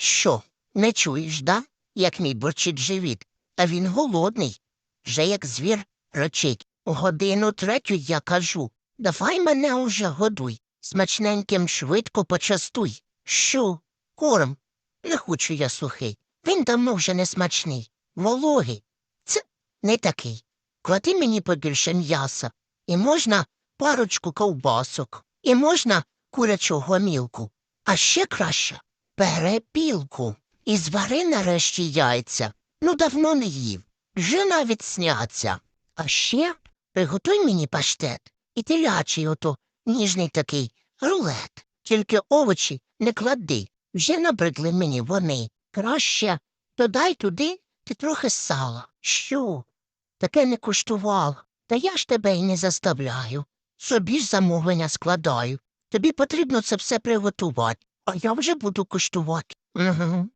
Що, не чуєш, да? Як мій бурчить живіт, а він голодний. Вже як звір речить. У годину третю я кажу. Давай мене уже годуй. Смачненьким швидко почастуй. Що? Корм? Не хочу я сухий. Він давно вже не смачний. Вологий. Це не такий. Клади мені побільше м'яса. І можна парочку ковбасок. І можна курячу гомілку. А ще краще перепілку. І звари нарешті яйця. Ну, давно не їв. Вже навіть сняться. А ще приготуй мені паштет. І телячий ото, ніжний такий, рулет. Тільки овочі не клади. Вже набридли мені вони. Краще додай туди ти трохи сала. Що? Таке не куштував. Та я ж тебе й не заставляю. Собі ж замовлення складаю. Тобі потрібно це все приготувати, а я вже буду куштувати. Угу.